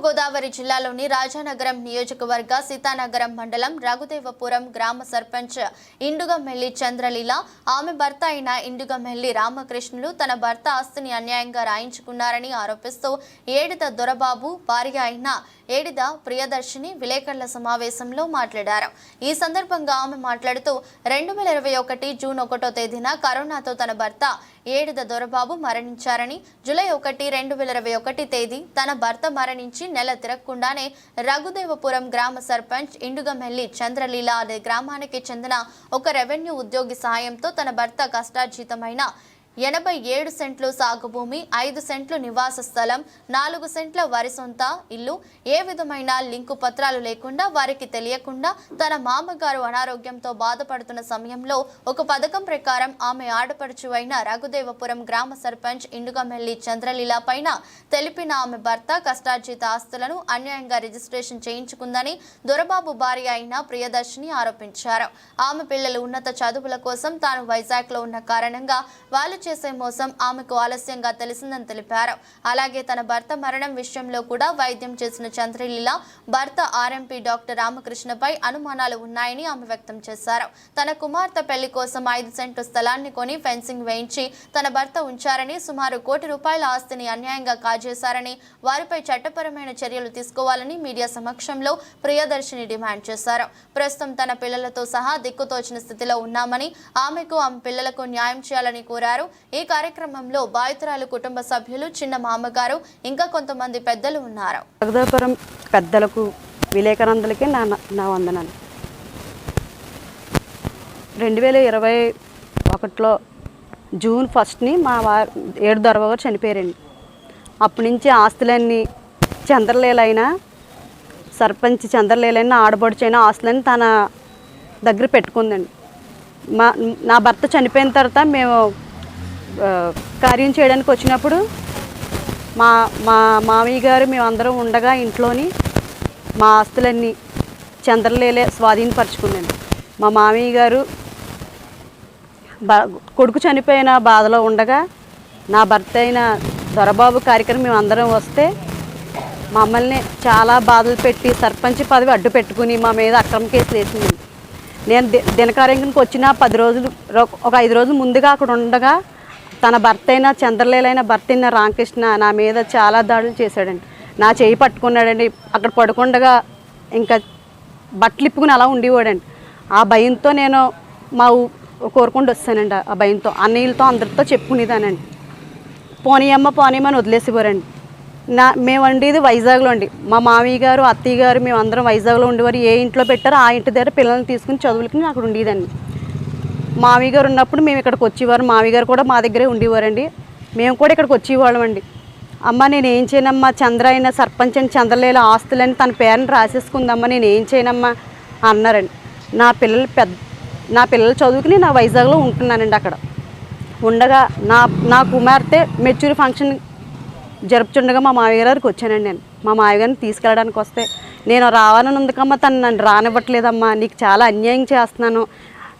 తూర్పుగోదావరి జిల్లాలోని రాజానగరం నియోజకవర్గ సీతానగరం మండలం రఘుదేవపురం గ్రామ సర్పంచ్ ఇండుగమెల్లి చంద్రలీల ఆమె భర్త అయిన ఇండుగమెల్లి రామకృష్ణులు తన భర్త ఆస్తిని అన్యాయంగా రాయించుకున్నారని ఆరోపిస్తూ ఏడిత దొరబాబు భార్య అయిన ఏడిద ప్రియదర్శిని విలేకరుల సమావేశంలో మాట్లాడారు. ఈ సందర్భంగా ఆమె మాట్లాడుతూ రెండు వేల ఇరవై ఒకటి జూన్ ఒకటో తేదీన కరోనాతో తన భర్త ఏడిద దొరబాబు మరణించారని జూలై ఒకటి రెండు వేల ఇరవై ఒకటి తేదీ తన భర్త మరణించి నెల తిరగకుండానే రఘుదేవపురం గ్రామ సర్పంచ్ ఇండుగమెల్లి చంద్రలీల అనే గ్రామానికి చెందిన ఒక రెవెన్యూ ఉద్యోగి సహాయంతో తన భర్త కష్టార్జితమైన ఎనభై ఏడు సెంట్లు సాగు భూమి ఐదు సెంట్లు నివాస స్థలం నాలుగు సెంట్ల వరి సొంత ఇల్లు. ఏ విధమైన లింకు పత్రాలు లేకుండా వారికి తెలియకుండా తన మామగారు అనారోగ్యంతో బాధపడుతున్న సమయంలో ఒక పథకం ప్రకారం ఆమె ఆడపడుచు అయిన రఘుదేవపురం గ్రామ సర్పంచ్ ఇండుగమెల్లి చంద్రలీల పైన తెలిపిన ఆమె భర్త కష్టార్జిత ఆస్తులను అన్యాయంగా రిజిస్ట్రేషన్ చేయించుకుందని దొరబాబు భార్య అయిన ప్రియదర్శిని ఆరోపించారు. ఆమె పిల్లలు ఉన్నత చదువుల కోసం తాను వైజాగ్లో ఉన్న కారణంగా వాళ్ళు చేసే మోసం ఆమెకు ఆలస్యంగా తెలిసిందని తెలిపారు. అలాగే తన భర్త మరణం విషయంలో కూడా వైద్యం చేసిన చంద్రలీల భర్త ఆర్ఎంపీ డాక్టర్ రామకృష్ణపై అనుమానాలు ఉన్నాయని ఆమె వ్యక్తం చేశారు. తన కుమార్తె పెళ్ళి కోసం ఐదు సెంట్లు స్థలాన్ని కొని ఫెన్సింగ్ వేయించి తన భర్త ఉంచారని సుమారు కోటి రూపాయల ఆస్తిని అన్యాయంగా కాజేశారని వారిపై చట్టపరమైన చర్యలు తీసుకోవాలని మీడియా సమక్షంలో ప్రియదర్శిని డిమాండ్ చేశారు. ప్రస్తుతం తన పిల్లలతో సహా దిక్కుతోచిన స్థితిలో ఉన్నామని ఆమెకు ఆమె పిల్లలకు న్యాయం చేయాలని కోరారు. ఈ కార్యక్రమంలో బాధితురాలు కుటుంబ సభ్యులు చిన్న మామగారు ఇంకా కొంతమంది పెద్దలు ఉన్నారు. జగదాపురం పెద్దలకు విలేకరందులకి నా నా వందనాలు. రెండు వేల ఇరవై ఒకటిలో జూన్ ఫస్ట్ని మా వారు ఏడు దొరవ గారు చనిపోయారండి. అప్పటి నుంచి ఆస్తులన్నీ చంద్రలేలైన సర్పంచ్ చంద్రలేలైన ఆడబడుచైన ఆస్తులన్నీ తన దగ్గర పెట్టుకుందండి. మా నా భర్త చనిపోయిన తర్వాత మేము కార్యం చేయడానికి వచ్చినప్పుడు మా మా మామయ్య గారు మేమందరం ఉండగా ఇంట్లోని మా ఆస్తులన్నీ చంద్రలేలే స్వాధీనపరచుకున్నాను. మా మామయ్య గారు బా కొడుకు చనిపోయిన బాధలో ఉండగా నా భర్త అయిన దొరబాబు కార్యక్రమం మేము అందరం వస్తే మమ్మల్ని చాలా బాధలు పెట్టి సర్పంచ్ పదవి అడ్డు పెట్టుకుని మా మీద అక్రమ కేసులు వేసింది. నేను ది వచ్చిన పది రోజులు ఒక ఐదు రోజులు ముందుగా అక్కడ ఉండగా తన భర్త అయిన చంద్రలేలైన భర్త అయిన రామకృష్ణ నా మీద చాలా దాడులు చేశాడండి. నా చేయి పట్టుకున్నాడండి. అక్కడ పడుకుండగా ఇంకా బట్టలు ఇప్పుకుని అలా ఉండేవాడండి. ఆ భయంతో నేను మా ఊ- కోరుకుంటూ వస్తానండి ఆ భయంతో. అన్నయ్యలతో అందరితో చెప్పుకునేదానండి. పోనీయమ్మ పోనీయమ్మని వదిలేసేవారండి. నా మేము వండేది వైజాగ్లో అండి. మా మామయ్య గారు అత్తయ్య గారు మేము అందరం వైజాగ్లో ఉండేవారు. ఏ ఇంట్లో పెట్టారో ఆ ఇంటి దగ్గర పిల్లల్ని తీసుకుని చదువులకి అక్కడ ఉండేదండి మామయ్య గారు ఉన్నప్పుడు మేము ఇక్కడికి వచ్చేవారు. మామయ్య గారు కూడా మా దగ్గరే ఉండేవారండి. మేము కూడా ఇక్కడికి వచ్చేవాళ్ళం అండి. అమ్మ నేను ఏం చేయనమ్మా? చంద్ర అయిన సర్పంచ్ అని చంద్రలేల ఆస్తులని తన పేరుని రాసేసుకుందమ్మా నేను ఏం చేయనమ్మా? అన్నారండి. నా పిల్లలు పెద్ద నా పిల్లల చదువుకుని నా వైజాగ్లో ఉంటున్నానండి అక్కడ. ఉండగా నా నా కుమార్తె మెచ్యూర్ ఫంక్షన్ జరుపుచుండగా మా మామయ్య గారికి వచ్చానండి నేను. మా మామయ్య గారిని తీసుకెళ్ళడానికి వస్తే నేను రావాలని ఉందికమ్మా తను నన్ను రానివ్వట్లేదమ్మా నీకు చాలా అన్యాయం చేస్తున్నాను.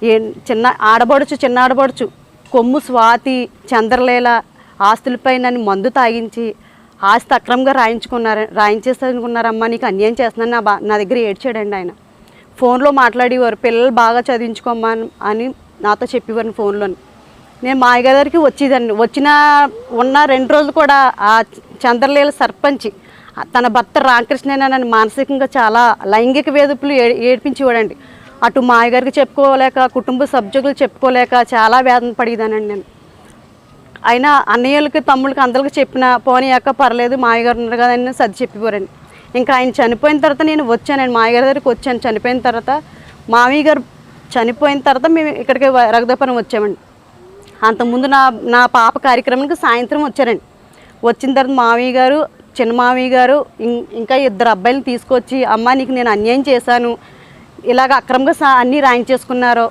చిన్న ఆడబడుచు చిన్న ఆడబడుచు కొమ్ము స్వాతి చంద్రలేల ఆస్తులపై నన్ను మందు తాగించి ఆస్తి అక్రమంగా రాయించుకున్నారు రాయించేసుకున్నారమ్మా నీకు అన్యాయం చేస్తున్నాను నా బా నా దగ్గర ఏడ్చాడండి ఆయన. ఫోన్లో మాట్లాడేవారు పిల్లలు బాగా చదివించుకోమ్మా అని నాతో చెప్పేవారు ఫోన్లోని. నేను మా అయ్యగారికి వచ్చేదాన్ని వచ్చిన ఉన్న రెండు రోజులు కూడా ఆ చంద్రలీల సర్పంచ్ తన భర్త రామకృష్ణ నన్ను మానసికంగా చాలా లైంగిక వేధింపులు ఏ ఏడ్పించేవాడండి. అటు మా చెప్పుకోలేక కుటుంబ సభ్యులు చెప్పుకోలేక చాలా వేదన పడేదానండి నేను. అయినా అన్నయ్యలకి తమ్ముళ్ళకి అందరికి చెప్పిన పోనీ అక్క పర్లేదు మాయగారు ఉన్నారు కదా అని సర్ది చెప్పిపోరండి ఇంకా ఆయన చనిపోయిన తర్వాత నేను వచ్చానండి మాయగారి దగ్గరికి వచ్చాను. చనిపోయిన తర్వాత మామయ్య గారు చనిపోయిన తర్వాత మేము ఇక్కడికి రగదపురం వచ్చామండి. అంతకుముందు నా నా పాప కార్యక్రమానికి సాయంత్రం వచ్చారండి. వచ్చిన తర్వాత మామయ్య గారు చిన్న మామయ్య గారు ఇంకా ఇద్దరు అబ్బాయిలను తీసుకొచ్చి అమ్మ నీకు నేను అన్యాయం చేశాను. ఇలాగ అక్రమంగా సా అన్నీ రాయించేసుకున్నారు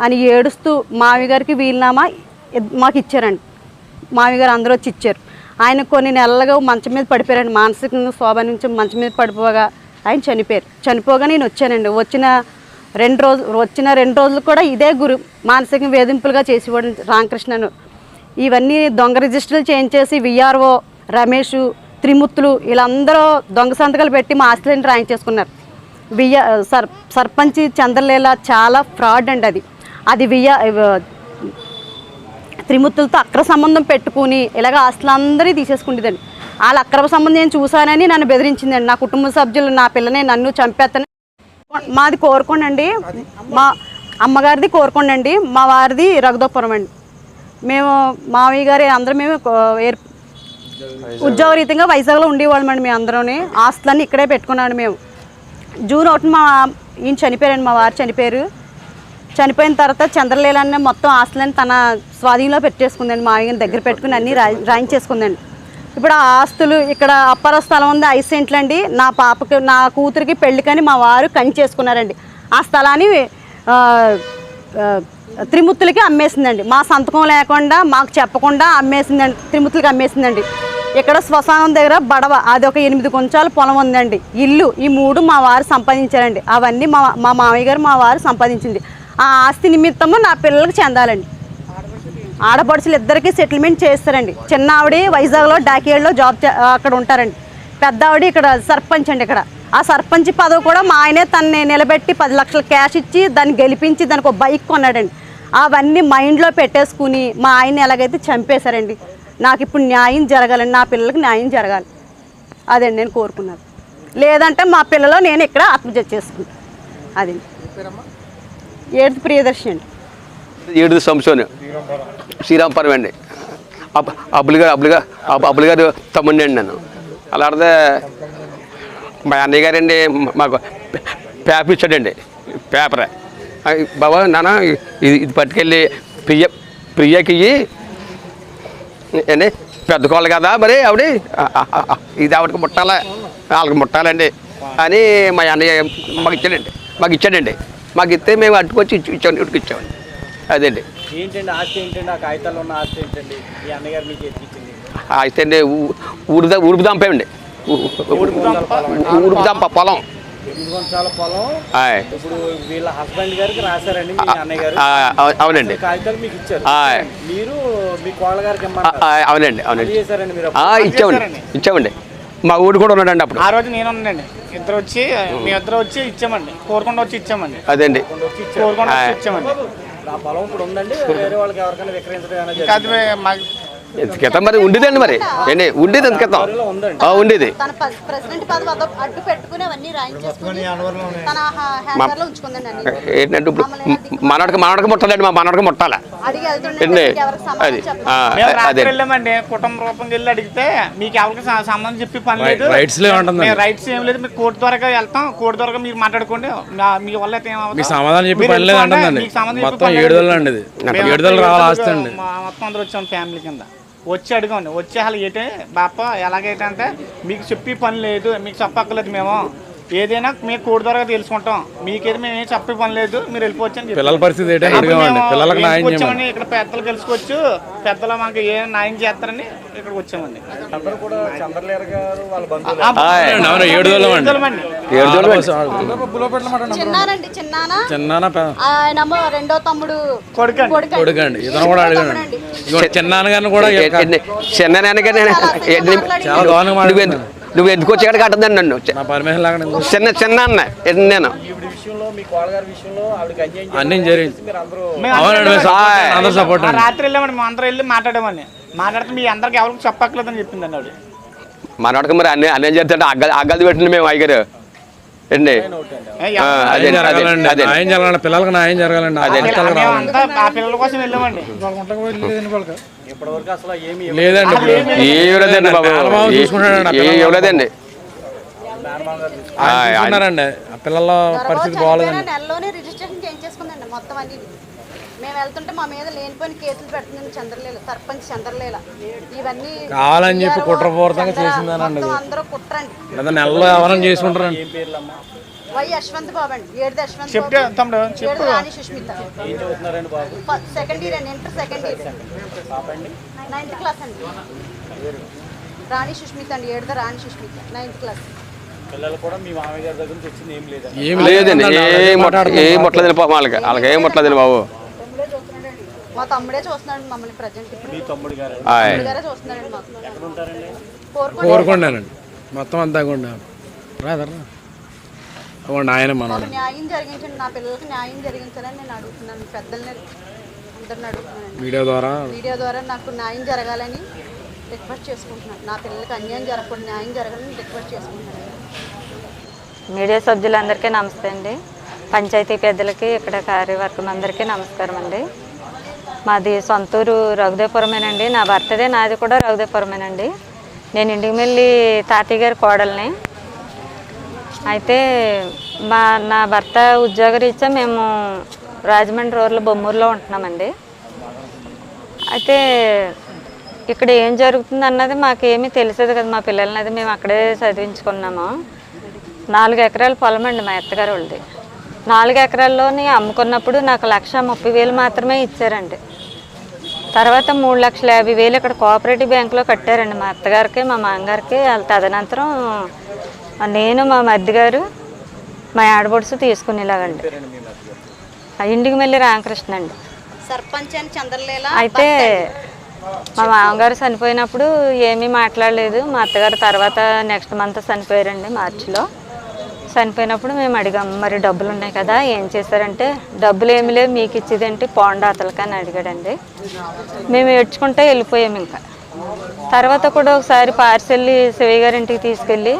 అని ఏడుస్తూ మామయ్య గారికి వీలునామా మాకు ఇచ్చారండి. మామయ్య గారు అందరూ వచ్చి ఇచ్చారు. ఆయన కొన్ని నెలలుగా మంచం మీద పడిపోయారండి. మానసికంగా శోభ నుంచి మంచం మీద పడిపోగా ఆయన చనిపోయారు. చనిపోగా నేను వచ్చానండి. వచ్చిన రెండు రోజులు వచ్చిన రెండు రోజులు కూడా ఇదే గురు మానసిక వేధింపులుగా చేసేవాడు రామకృష్ణను. ఇవన్నీ దొంగ రిజిస్టర్లు చేయించేసి విఆర్ఓ రమేష్ త్రిమూర్తులు వీళ్ళందరూ దొంగ సంతకాలు పెట్టి మా ఆస్తులని రాయించేసుకున్నారు. వియ్య సర్ సర్పంచ్ చంద్రలేల చాలా ఫ్రాడ్ అండి అది. అది వియ్య త్రిమూర్తులతో అక్ర సంబంధం పెట్టుకుని ఇలాగ ఆస్తులందరినీ తీసేసుకుంటుందండి. వాళ్ళ అక్రమ సంబంధం నేను చూశానని నన్ను బెదిరించిందండి. నా కుటుంబ సభ్యులు నా పిల్లని నన్ను చంపేస్తాను మాది కోరుకోండి మా అమ్మగారిది కోరుకోండి మా వారిది రఘుదపురం అండి. మేము మామయ్య గారి అందరం మేము కో- ఏర్- ఉద్యోగరీతంగా వైజాగ్లో ఉండేవాళ్ళం అండి మేము అందరూ ఆస్తులన్నీ ఇక్కడే పెట్టుకున్నాడు మేము. జూన్ ఒకటి మా ఈయన చనిపోయారండి మా వారు చనిపోయారు. చనిపోయిన తర్వాత చంద్రలీలన్న మొత్తం ఆస్తులని తన స్వాధీనంలో పెట్టేసుకుందండి మా ఆయన దగ్గర పెట్టుకుని అన్నీ రాయించేసుకుందండి. ఇప్పుడు ఆ ఆస్తులు ఇక్కడ అప్పర స్థలం ఉంది ఐదు సెంట్లు అండి నా పాపకి నా కూతురికి పెళ్ళికని మా వారు కంచి చేసుకున్నారండి. ఆ స్థలాన్ని త్రిమూర్తులకి అమ్మేసిందండి. మా సంతకం లేకుండా మాకు చెప్పకుండా అమ్మేసిందండి త్రిమూర్తులకి అమ్మేసిందండి. ఇక్కడ శ్మశానం దగ్గర బడవ అది ఒక ఎనిమిది కొంచాల పొలం ఉందండి. ఇల్లు ఈ మూడు మా వారు సంపాదించారండి. అవన్నీ మా మా మామయ్య గారు మా వారు సంపాదించింది. ఆ ఆస్తి నిమిత్తము నా పిల్లలకు చెందాలండి. ఆడపడుచులు ఇద్దరికి సెటిల్మెంట్ చేస్తారండి. చిన్న ఆవిడ వైజాగ్లో డాకేళ్ళలో జాబ్ చే- అక్కడ ఉంటారండి. పెద్ద ఆవిడ ఇక్కడ సర్పంచ్ అండి ఇక్కడ. ఆ సర్పంచ్ పదవి కూడా మా ఆయనే తనని నిలబెట్టి పది లక్షల క్యాష్ ఇచ్చి దాన్ని గెలిపించి దానికి ఒక బైక్ కొన్నాడండి. అవన్నీ మైండ్లో పెట్టేసుకుని మా ఆయన ఎలాగైతే చంపేశారండి. నాకు ఇప్పుడు న్యాయం జరగాలని నా పిల్లలకి న్యాయం జరగాలి. అదండి నేను కోరుకున్నాను లేదంటే మా పిల్లలు నేను ఇక్కడ ఆత్మహత్య చేసుకుంటాను అది. ఏడుది ప్రియదర్శి అండి. ఏడుది సంసోని శ్రీరాంపురం అండి. అబ్ అబ్బులు గారు అబ్బులు గారు అబ్బులు గారు తమ్ముడి అండి నేను. అలా మా అన్నయ్య గారండి మాకు పేపర్ ఇచ్చాడండి పేపరే. బాబా నాన్న ఇది పట్టుకెళ్ళి ప్రియ ప్రియకి ఏండి పెద్ద కోళ్ళు కదా మరి ఆవిడ ఇది ఆవిడకి ముట్టాలా? వాళ్ళకి ముట్టాలండి. అని మా అన్నయ్య మాకు ఇచ్చాడండి. మాకు ఇచ్చాడండి. మాకు ఇస్తే మేము అట్టుకొచ్చి ఇచ్చి ఇటుకు ఇచ్చామండి. అదండి. ఏంటండి ఆస్తి ఏంటండి? ఆ కాగితాల్లో ఉన్న ఆస్తి ఏంటండి? మీ అన్నగారు మీకు ఎత్తిచ్చింది అయితే అండి ఊరుదా ఊరుపు దంపేయండి ఊరుపు దంప పొలం. వందల పొలం. ఇప్పుడు వీళ్ళ హస్బెండ్ గారికి రాశారండి మీ అన్నయ్య గారు. అవునండి. కాగితాలు మీకు ఇచ్చారు. మీరు మీ కోళ్ళ గారికి అవునండి అవునండి. చేశారండి మీరు ఇచ్చామండి ఇచ్చామండి. మా ఊడు కూడా ఉన్నాడండి అప్పుడు. ఆ రోజు నేను ఉన్నానండి. ఇద్దరు వచ్చి మీ ఇద్దరు వచ్చి ఇచ్చామండి. కోరుకుండా వచ్చి ఇచ్చామండి. అదండి. కోరుకుండా. ఇచ్చామండి. ఆ పొలం ఇప్పుడు ఉందండి వేరే వాళ్ళకి ఎవరికైనా విక్రయించడం మాకు ఎంత క్రితం మరి? ఉండేదండి మరి. ఏంటి? ఉండేది ఎంత క్రితం ఉండేది. ఏంటంటే ఇప్పుడు మనవడికి మనవడికి ముట్టాలండి మా మనవడికి ముట్టాలా. ఏంటి? అది. అదే. వెళ్ళామండి. కుటుంబ రూపంకి వెళ్ళి అడిగితే మీకు ఎవరికి సంబంధం చెప్పి పని లేదు. రైట్స్ రైట్స్ ఏం లేదు. మీరు కోర్టు ద్వారా వెళ్తాం. కోర్టు ద్వారా మీరు మాట్లాడుకోండి. మా- మీ వల్ల అయితే ఏమవుతుందో మీకు సమాధానం చెప్పి మీరు పని లేదు. అంటుందండి. మీకు మొత్తం పని ఏడు లేదు. దళాలు అండి ఇది. మేము ఏడు దళాలు అంతా రావాలి మొత్తం అందరూ వచ్చాం ఫ్యామిలీ కింద. వచ్చి అడిగాండి వచ్చి అసలు ఏంటి బాప ఎలాగైతే అంటే మీకు చెప్పి పని లేదు మీకు చెప్పక్కర్లేదు మేము. ఏదైనా మేము కోడి ద్వారా తెలుసుకుంటాం. మీకేది మేము ఏం చెప్పే పని లేదు మీరు వెళ్ళిపోవచ్చు అని పిల్లల పరిస్థితి పిల్లలకు న్యాయం వచ్చామని ఇక్కడ పెద్దలు తెలుసుకోవచ్చు పెద్దలు మాకు ఏ న్యాయం చేస్తారని ఇక్కడికి వచ్చామండి. రెండో తమ్ముడు కొడుకండి. ఇతను కూడా అడిగాడు. ఇదిగో చిన్నాన్న గారిని కూడా చిన్న నువ్వు ఎందుకు వచ్చి ఇక్కడ కట్టదండి నన్ను? నా పర్మిషన్ లాగా చిన్న చిన్న అన్న నేను? అండి. రాత్రి వెళ్ళామండి అందరూ వెళ్ళి మాట్లాడామని మాట్లాడితే మీ అందరికి ఎవరికి చెప్పక్కర్లేదని చెప్పిందండి ఆవిడ మనవాడికి మరి అన్నీ అన్నీ చేస్తుంటే అగ్గ అగ్గది పెట్టింది మేము న్యాయం జరగాలండి. పిల్లలకు న్యాయం జరగాలండి ఆ పిల్లల కోసం వెళ్ళామండి. ఇప్పటివరకు అసలు ఏమి లేదండి ఇవ్వలేదండి బాబు. ఇవ్వలేదండి. చూసుకున్నారండి. పిల్లల పరిస్థితి బాగాలేదండి. నెలలోనే రిజిస్ట్రేషన్ చేయించేసుకుందండి మొత్తం అన్ని మేము వెళ్తుంటే మా మీద లేనిపోయిన కేసులు చంద్రలేల సర్పంచ్ చంద్రలేల. ఇవన్నీ కావాలని చెప్పి కుట్రపూరితంగా చేసిందేనండి. అందరూ కుట్రండి. నెలలో ఎవరైనా చేసుకుంటారండి. వై యశ్వంత్ బాబు అండి. ఏడు యశ్వంత్ చెప్తే బాబు తమ్ముడు ఏడు చెప్పు. రాణి సుష్మిత. ఏం చదువుతున్నారండి బాబు? సెకండ్ ఇయర్ అండి ఇంటర్ సెకండ్ ఇయర్ పాపండి నైన్త్ క్లాస్ అండి? రాణి సుష్మిత అండి ఏడుద రాణి సుష్మిత. నైన్త్ క్లాస్ పిల్లలు కూడా మీ మామయ్య గారి దగ్గర నుంచి వచ్చింది ఏం లేదండి. ఏం లేదండి ఏ ముట్ట ఏ. ముట్టలేదండి పాపం వాళ్ళకి వాళ్ళకి ఏం ముట్టలేదండి బాబు. మా తమ్ముడే చూస్తున్నాడు మమ్మల్ని ప్రజెంట్ మీ తమ్ముడు గారు? చూస్తున్నాడు మాకు. ఎక్కడ ఉంటారండి కోరుకుంటే కోరుకున్నానండి మొత్తం అంతా కూడా. రాదరా ఆయన మనవాడు న్యాయం జరిగించండి నా పిల్లలకి న్యాయం జరిగించాలని నేను అడుగుతున్నాను. పెద్దల్ని అందరిని అడుగుతున్నాను. వీడియో ద్వారా? మీడియా ద్వారా నాకు న్యాయం జరగాలని రిక్వెస్ట్ చేసుకుంటున్నాను. నా పిల్లలకి అన్యాయం జరగకూడదు న్యాయం జరగాలని రిక్వెస్ట్ చేసుకుంటున్నాను. మీడియా సభ్యులందరికీ నమస్తే అండి. పంచాయతీ పెద్దలకి ఇక్కడ కార్యవర్గం అందరికీ నమస్కారం అండి. మాది సొంతూరు రఘుదేపురమేనండి నా భర్తదే నాది కూడా రఘుదేపురమేనండి నేను ఇంటికి వెళ్ళి తాతయ్య గారి కోడల్ని అయితే మా నా భర్త ఉద్యోగరీత్యా మేము రాజమండ్రి రోడ్ల బొమ్మూరులో ఉంటున్నామండి. అయితే ఇక్కడ ఏం జరుగుతుంది అన్నది మాకేమీ తెలిసేది కదా. మా పిల్లల్ని అది మేము అక్కడే చదివించుకున్నాము. నాలుగు ఎకరాల పొలం అండి మా అత్తగారు వాళ్ళది నాలుగు ఎకరాల్లోని అమ్ముకున్నప్పుడు నాకు లక్ష ముప్పై వేలు మాత్రమే ఇచ్చారండి. తర్వాత మూడు లక్షల యాభై వేలు ఇక్కడ కోఆపరేటివ్ బ్యాంకులో కట్టారండి మా అత్తగారికి మా మామగారికి. వాళ్ళ తదనంతరం నేను మా మధ్య గారు మా ఆడబొడుసు తీసుకునేలాగండి. ఆ ఇంటికి వెళ్ళి రామకృష్ణ అండి. సర్పంచ్ అని చంద్రలేల అయితే మా మామగారు చనిపోయినప్పుడు ఏమీ మాట్లాడలేదు. మా అత్తగారు తర్వాత నెక్స్ట్ మంత్ చనిపోయారండి మార్చిలో. చనిపోయినప్పుడు మేము అడిగాం మరి డబ్బులు ఉన్నాయి కదా ఏం చేశారంటే డబ్బులు ఏమి లేవు మీకు ఇచ్చేదేంటి పోండా అతలకి అని అడిగాడండి. మేము ఏడ్చుకుంటే వెళ్ళిపోయాం ఇంకా. తర్వాత కూడా ఒకసారి పార్సెల్ శివయ్య గారి ఇంటికి తీసుకెళ్ళి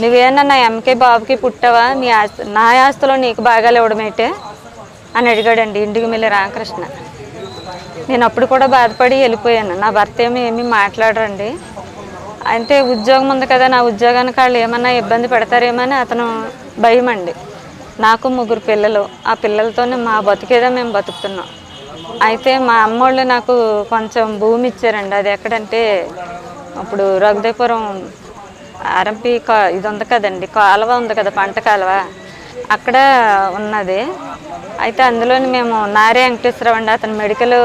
నువ్వేనా నా ఎంకే బాబుకి పుట్టావా? మీ ఆస్తి నా ఆస్తిలో నీకు భాగాలు ఇవ్వడమేంటే అని అడిగాడండి ఇంటికి వెళ్ళి రామకృష్ణ. నేను అప్పుడు కూడా బాధపడి వెళ్ళిపోయాను. నా భర్త ఏమి ఏమీ మాట్లాడరండి. అంటే ఉద్యోగం ఉంది కదా నా ఉద్యోగానికి వాళ్ళు ఏమన్నా ఇబ్బంది పెడతారేమని అతను భయం అండి నాకు ముగ్గురు పిల్లలు. ఆ పిల్లలతోనే మా బతికేదో మేము బతుకుతున్నాం. అయితే మా అమ్మోళ్ళు నాకు కొంచెం భూమి ఇచ్చారండి. అది ఎక్కడంటే అప్పుడు రఘుదేపురం ఆర్ఎంపి కా ఇది ఉంది కదండి కాలువ ఉంది కదా పంట కాలువ. అక్కడ ఉన్నది. అయితే అందులోని మేము నారే వెంకటేశ్వరరావు అండి అతను మెడికల్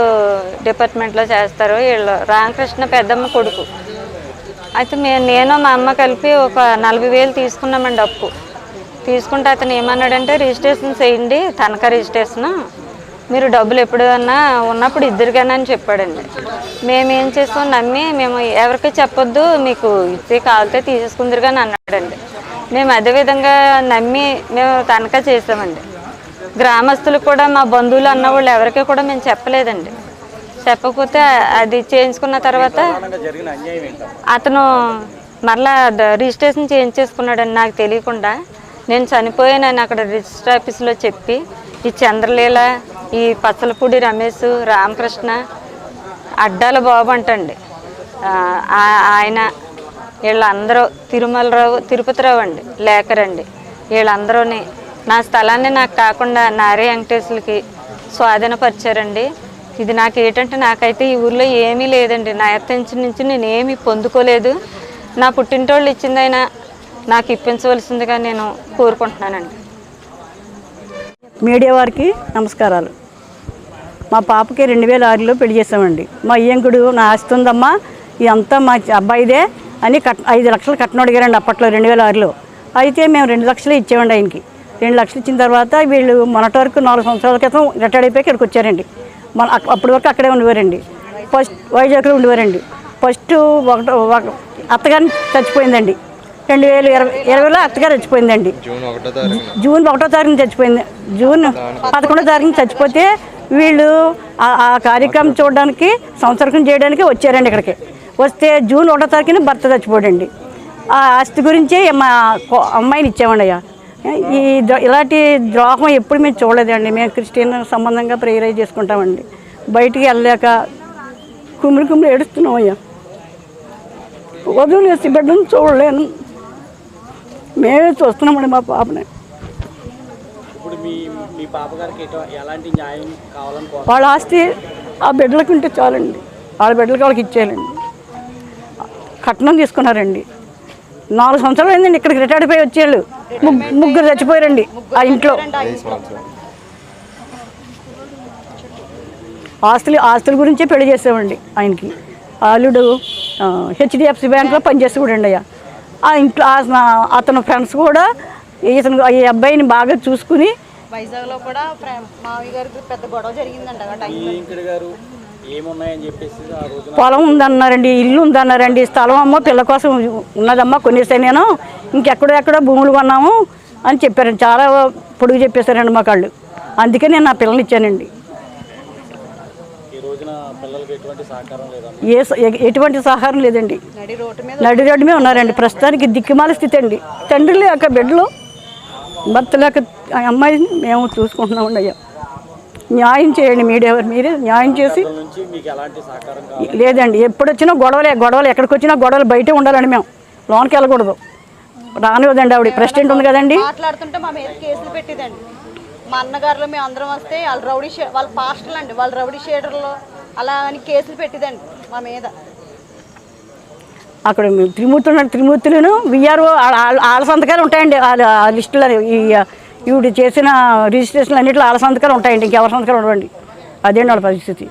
డిపార్ట్మెంట్లో చేస్తారు. వీళ్ళు రామకృష్ణ పెద్దమ్మ కొడుకు. అయితే మే నేను మా అమ్మ కలిపి ఒక నలభై వేలు తీసుకున్నామండి అప్పు. తీసుకుంటే అతను ఏమన్నాడంటే రిజిస్ట్రేషన్ చేయండి తనఖా రిజిస్ట్రేషన్. మీరు డబ్బులు ఎప్పుడన్నా ఉన్నప్పుడు ఇద్దరికైనా అని చెప్పాడండి. మేమేం చేస్తాం నమ్మి మేము ఎవరికి చెప్పొద్దు మీకు ఇచ్చే కావాలితే తీసేసుకుందరు కానీ అన్నాడండి. మేము అదే విధంగా నమ్మి మేము తనఖా చేసామండి. గ్రామస్తులు కూడా మా బంధువులు అన్న వాళ్ళు ఎవరికి కూడా మేము చెప్పలేదండి. చెప్పకపోతే అది చేయించుకున్న తర్వాత అతను మరలా రిజిస్ట్రేషన్ చేయించేసుకున్నాడని నాకు తెలియకుండా. నేను చనిపోయానని అక్కడ రిజిస్టర్ ఆఫీస్లో చెప్పి ఈ చంద్రలీల ఈ పచ్చలపూడి రమేష్ రామకృష్ణ అడ్డాల బాబు అంటండి. ఆ, ఆయన వీళ్ళందరూ తిరుమలరావు తిరుపతిరావు అండి లేకరండి. వీళ్ళందరూని నా స్థలాన్ని నాకు కాకుండా నారే వెంకటేశ్వరికి స్వాధీనపరిచారండి. ఇది నాకు ఏంటంటే నాకైతే ఈ ఊర్లో ఏమీ లేదండి. నా ఎత్తంచి నుంచి నేను ఏమీ పొందుకోలేదు. నా పుట్టింటోళ్ళు ఇచ్చిందైనా నాకు ఇప్పించవలసిందిగా నేను కోరుకుంటున్నానండి. మీడియా వారికి నమస్కారాలు. మా పాపకి రెండు వేల ఆరులో పెళ్ళి చేసామండి మా ఇయ్యంకుడు నా ఆస్తి ఉందమ్మా ఇదంతా మా అబ్బాయిదే అని కట్ ఐదు లక్షలు కట్నం అడిగారండి అప్పట్లో రెండు వేల ఆరులో. అయితే మేము రెండు లక్షలు ఇచ్చామండి ఆయనకి. రెండు లక్షలు ఇచ్చిన తర్వాత వీళ్ళు మొన్నటి వరకు నాలుగు సంవత్సరాల క్రితం రిటైర్డ్ అయిపోయి ఇక్కడికి వచ్చారండి. మన అప్పటి వరకు అక్కడే ఉండేవారండి. ఫస్ట్ వైజాగ్లో ఉండేవారండి. ఫస్ట్ ఒకటో ఒక అత్తగారిని చచ్చిపోయిందండి. రెండు వేల ఇరవై ఇరవైలో అత్తగారు చచ్చిపోయిందండి. జూన్ ఒకటో తారీఖున. చచ్చిపోయింది. జూన్ పదకొండో తారీఖున చచ్చిపోతే వీళ్ళు ఆ- కార్యక్రమం చూడడానికి సంసర్గం చేయడానికి వచ్చారండి ఇక్కడికి. వస్తే జూన్ ఒకటో తారీఖున భర్త చచ్చిపోడండి ఆ ఆస్తి గురించే మా అమ్మాయిని ఇచ్చామండి అయ్యా. ఈ ఇలాంటి ద్రోహం ఎప్పుడు మేము చూడలేదండి. మేము క్రిస్టియన్ సంబంధంగా ప్రేరైజ్ చేసుకుంటామండి. బయటికి వెళ్ళలేక కుమిరి కుమిరి ఏడుస్తున్నాం అయ్యా. వదిలేసి బిడ్డను చూడలేను. మేమే చూస్తున్నామండి మా పాపని. వాళ్ళ ఆస్తి ఆ బిడ్డలకు ఉంటే చాలండి. వాళ్ళ బిడ్డలకి వాళ్ళకి ఇచ్చేయాలండి. కట్నం తీసుకున్నారండి. నాలుగు సంవత్సరాలు అయిందండి ఇక్కడికి రిటైర్డ్ అయిపోయి వచ్చేళ్ళు. ముగ్గు- ముగ్గురు చచ్చిపోయారండి ఆ ఇంట్లో. ఆస్తులు ఆస్తుల గురించే పెళ్ళి చేసామండి ఆయనకి. అల్లుడు హెచ్డిఎఫ్సి బ్యాంక్లో పనిచేసేవాడండి అయ్యా. ఆ ఇంట్లో అతని ఫ్రెండ్స్ కూడా ఇతను ఈ అబ్బాయిని బాగా చూసుకుని వైజాగ్లో కూడా మావయ్య గారికి పెద్ద గొడవ జరిగిందంట ఆ ఈ టైంలో వెంకట గారు? ఏమున్నాయని చెప్పేసి ఆ రోజున పొలం ఉందన్నారండి ఇల్లు ఉందన్నారండి స్థలం అమ్మ పిల్ల కోసం ఉన్నదమ్మా కొనేసే నేను ఇంకెక్కడో ఎక్కడో భూములు కొన్నాము అని చెప్పారండి. చాలా పొడుగు చెప్పేశారండి మా కాళ్ళు. అందుకే నేను నా పిల్లల్ని ఇచ్చానండి. ఎటువంటి సహకారం ఏ ఎటువంటి సహారం లేదండి. నడి రోడ్డు మీద ఉన్నారండి. ప్రస్తుతానికి దిక్కుమాల స్థితి అండి. తండ్రి లేక బిడ్డలు భర్త లేక ఆ అమ్మాయిని మేము చూసుకుంటున్నామండి అయ్యా. న్యాయం చేయండి మీడియా మీరే న్యాయం చేసి అసలు నుంచి మీకు ఎలాంటి సహకారం కావాలి? లేదండి. ఎప్పుడు వచ్చినా గొడవలే గొడవలు. ఎక్కడికి వచ్చినా గొడవలు బయటే ఉండాలండి మేము. లోనికి వెళ్ళకూడదు. రానివ్వదండి ఆవిడ. ప్రెసిడెంట్ ఉంది కదండి. మాట్లాడుతుంటే మా మీద కేసులు పెట్టిదండి. మా అన్నగారులు మేము అందరం వస్తే వాళ్ళు రౌడీ షే వాళ్ళ పాస్టర్లు అండి వాళ్ళు రౌడీ షేడర్లు అలా అని కేసులు పెట్టిదండి మా మీద. అక్కడ మేము త్రిమూర్తులు ఉన్నారు. త్రిమూర్తులను విఆర్ఓ వాళ్ళ సంతకాలు ఉంటాయండి. వాళ్ళ లిస్టులు లిస్టులో ఈ ఈవిడ చేసిన రిజిస్ట్రేషన్ అన్నింటిలో వాళ్ళ సంతకాలు ఉంటాయండి. ఇంకెవరి సంతకాలు ఉండవండి. అదేంటి వాళ్ళ పరిస్థితి.